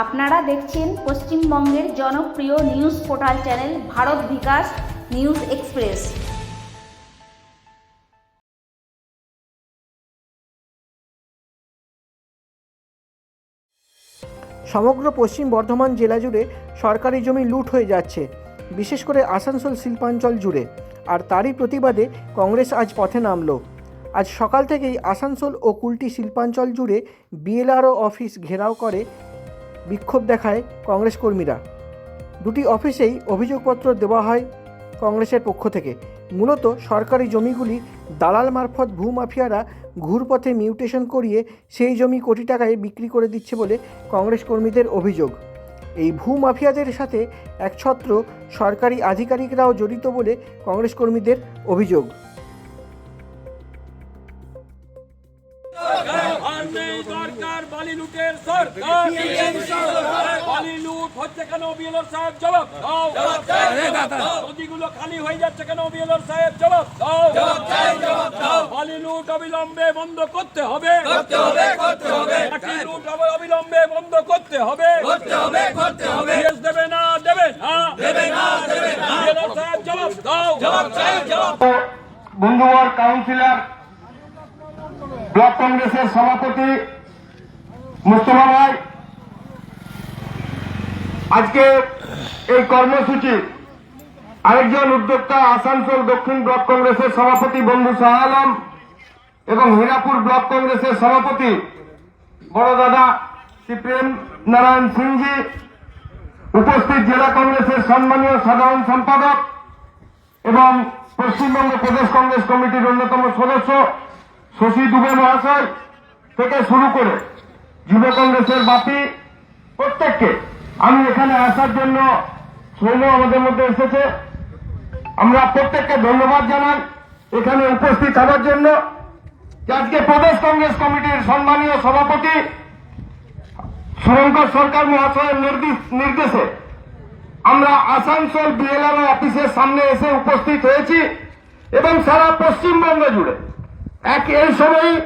আপনারা দেখছেন পশ্চিমবঙ্গের জনপ্রিয় news portal channel Bharat Bikash news express. সমগ্র পশ্চিম বর্ধমান জেলা জুড়ে সরকারি জমি লুট হয়ে যাচ্ছে, বিশেষ করে আসানসোল শিল্পাঞ্চল জুড়ে। আর তারই প্রতিবাদে কংগ্রেস আজ পথে নামলো। আজ সকাল থেকেই আসানসোল ও কুলটি শিল্পাঞ্চল জুড়ে বিএলআরও অফিস ঘেরাও করে বিক্ষোভ দেখায় কংগ্রেস কর্মীরা। দুটি অফিসেই অভিযোগপত্র দেওয়া হয় কংগ্রেসের পক্ষ থেকে। মূলত সরকারি জমিগুলি দালাল মারফত ভূমাফিয়ারা ঘুরপথে মিউটেশন করিয়ে সেই জমি কোটি টাকায় বিক্রি করে দিচ্ছে বলে কংগ্রেস কর্মীদের অভিযোগ। এই ভূমাফিয়াদের সাথে একছত্র সরকারি আধিকারিকরাও জড়িত বলে কংগ্রেস কর্মীদের অভিযোগ। দরকার বালি লুটের সরকার বালি লুট হচ্ছে কেন বিএলআর সাহেব? জবাব দাও। নদীগুলো খালি হয়ে যাচ্ছে কেন বিএলআর সাহেব? জবাব দাও। বালি লুট অবিলম্বে বন্ধ করতে হবে। মাটি লুট অবিলম্বে বন্ধ করতে হবে। কেস দেবে না দেবে না। বিএলআর সাহেব জবাব দাও। বন্ধুবর কাউন্সিলর ব্লক কংগ্রেসের সভাপতি মুস্তফা ভাই, আজকে এই কর্মসূচি, আরেকজন উদ্যোক্তা আসানসোল দক্ষিণ ব্লক কংগ্রেসের সভাপতি বন্ধু শাহ আলম এবং হীরাপুর ব্লক কংগ্রেসের সভাপতি বড় দাদা শ্রী প্রেম নারায়ণ সিংজি, উপস্থিত জেলা কংগ্রেসের সম্মানীয় সাধারণ সম্পাদক এবং পশ্চিমবঙ্গ প্রদেশ কংগ্রেস কমিটির অন্যতম সদস্য শশী দুবে মহাশয় থেকে শুরু করে যুব কংগ্রেসের বাপি প্রত্যেককে। আমি এখানে আসার জন্য সৈন্য আমাদের মধ্যে এসেছে। আমরা প্রত্যেককে ধন্যবাদ জানাই এখানে উপস্থিত হওয়ার জন্য। আজকে প্রদেশ কংগ্রেস কমিটির সম্মানীয় সভাপতি শুভঙ্কর সরকার মহাশয়ের নির্দেশ- নির্দেশে আমরা আসানসোল বিএলআর অফিসের সামনে এসে উপস্থিত হয়েছি এবং সারা পশ্চিমবঙ্গ জুড়ে। এক এই সময়ই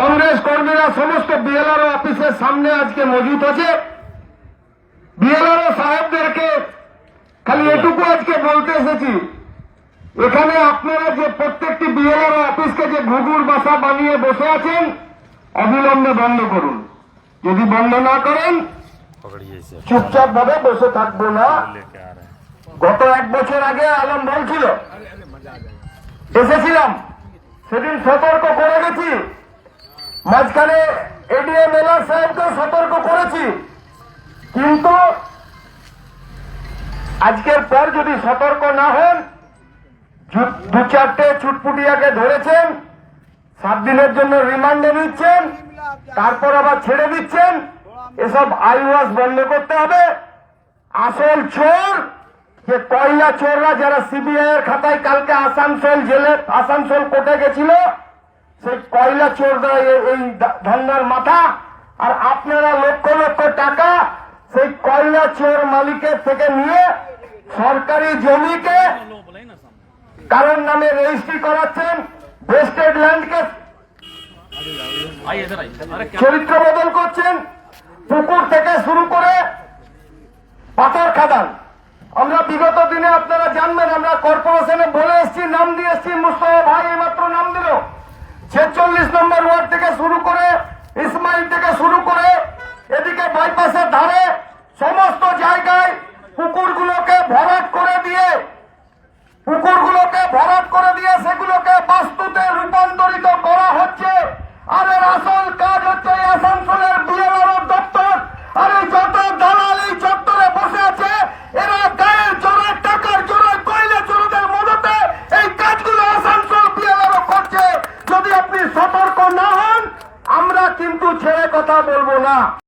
কংগ্রেস কর্মীরা সমস্ত বিএলআর অফিসের সামনে আজকে মজুদ আছে। বিএলআর সাহেবদেরকে খালি এটুকু আজকে বলতে এসেছি, এখানে আপনারা যে প্রত্যেকটি বিএলআর অফিসকে যে ঘুঘুর বাসা বানিয়ে বসে আছেন, অবিলম্বে বন্ধ করুন। যদি বন্ধ না করেন চুপচাপ ভাবে বসে থাকব না। গত এক বছর আগে আলম বলছিল, এসেছিলাম, সেদিন সতর্ক করে গেছি। মাঝখানে এডিএম এলার সাহেবকে সতর্ক করেছি। কিন্তু আজকের পর যদি সতর্ক না হন, দু চারটে ছুটপুটিয়াকে ধরেছেন, সাত দিনের জন্য রিমান্ডে নিচ্ছেন, তারপর আবার ছেড়ে দিচ্ছেন, এসব আইওয়াস বন্ধ করতে হবে। আসল চোর, যে কয়লা চোররা যারা সিবিআই এর খাতায় কালকে আসানসোল জেলে, আসানসোল কোর্টে গেছিল সেই কয়লা চোররা এই ধান্নার মাথা, আর আপনারা লক্ষ লক্ষ টাকা সেই কয়লা চোর মালিকের থেকে নিয়ে সরকারি জমিকে কারণ নামে রেজিস্ট্রি করাচ্ছেন ওয়েস্টেড ল্যান্ডকে চরিত্র বদল করছেন, পুকুর থেকে শুরু করে পাথর খাদান। আমরা বিগত দিনে আপনারা জানবেন, আমরা কর্পোরেশনে বলে এসছি, নাম দিয়ে এসছি, মুস্তফা ভাই এইমাত্র নাম দিল। ছেচল্লিশ নম্বর ওয়ার্ড থেকে শুরু ছেড়ে কথা বলব না।